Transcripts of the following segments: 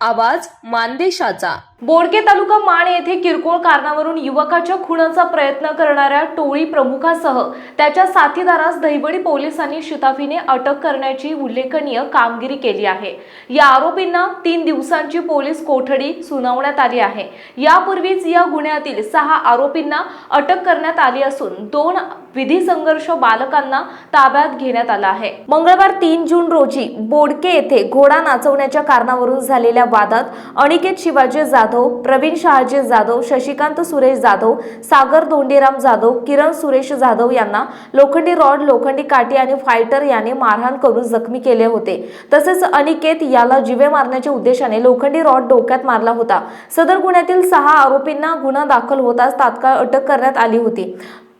आवाज मानदेशाचा. बोडके तालुका माण येथे किरकोळ कारणावरून युवकाच्या खुणाचा प्रयत्न करणाऱ्या टोळी प्रमुखासह त्याच्या साथीदारास दहिवडी पोलिसांनी शिताफीने अटक करण्याची उल्लेखनीय कामगिरी केली आहे. या आरोपींना तीन दिवसांची पोलीस कोठडी सुनावण्यात आली आहे. यापूर्वीच या गुन्ह्यातील सहा आरोपींना अटक करण्यात आली असून दोन विधी संघर्ष बालकांना ताब्यात घेण्यात आला आहे. मंगळवार तीन जून रोजी बोडके येथे घोडा नाचवण्याच्या कारणावरून झालेल्या वादात अनिकेत शिवाजी जाधव प्रवीण शहाजी जाधव शशिकांत सुरेश जाधव सागर दोंडीराम जाधव किरण सुरेश जाधव यांना लोखंडी रॉड लोखंडी काठी आणि फायटर याने मारहाण करून जखमी केले होते. तसेच अनिकेत याला जिवे मारण्याच्या उद्देशाने लोखंडी रॉड डोक्यात मारला होता. सदर गुन्ह्यातील सहा आरोपींना गुन्हा दाखल होताच तात्काळ अटक करण्यात आली होती.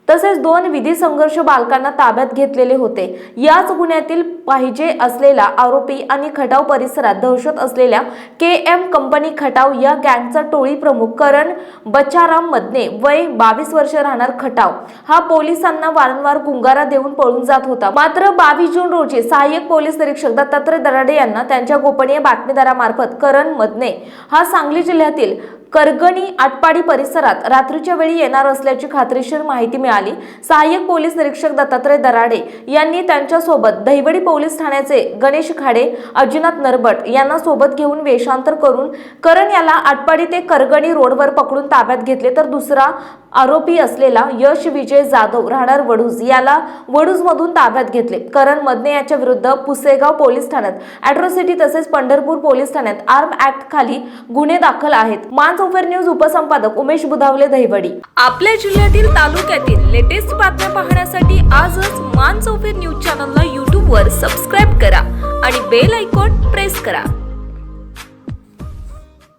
तसेच दोन विधी संघर्ष बालकांना ताब्यात घेतलेले होते. याच गुन्ह्यातील पाहिजे असलेला आरोपी आणि खटाव परिसरात दहशत असलेल्या के एम कंपनी खटाव या गँगचा टोळी प्रमुख करण बच्चाराम मदने वय बावीस वर्ष राहणार खटाव. हा पोलिसांना वारंवार गुंगारा देऊन पळून जात होता. मात्र बावीस जून रोजी सहाय्यक पोलीस निरीक्षक दत्तात्रय दराडे यांना त्यांच्या गोपनीय बातमीदारामार्फत करण मदने हा सांगली जिल्ह्यातील करगणी आटपाडी परिसरात रात्रीच्या वेळी येणार असल्याची खात्रीशीर माहिती मिळाली. सहाय्यक पोलीस निरीक्षक दत्तात्रय दराडे यांनी त्यांच्यासोबत दहिवडी पोलीस ठाण्याचे गणेश खाडे अजिनाथ नरबट यांना सोबत घेऊन वेषांतर करून करण याला आटपाडी ते करगणी रोडवर पकडून ताब्यात घेतले तर दुसरा आरोपी असलेला यश विजय जाधव राहणार वडूज याला वडूज मधून ताब्यात घेतले. करण मदने याच्या विरुद्ध पुसेगाव पोलीस ठाण्यात अॅट्रोसिटी तसेच पंढरपूर पोलीस ठाण्यात आर्म ऍक्ट खाली गुन्हे दाखल आहेत. मानसोफेर न्यूज उपसंपादक उमेश बुधावले दहिवडी. आपल्या जिल्ह्यातील तालुक्यातील लेटेस्ट बातम्या पाहण्यासाठी आजच मानसोफेर न्यूज चॅनलला यूट्यूबवर सबस्क्राईब करा आणि बेल आयकॉन प्रेस करा.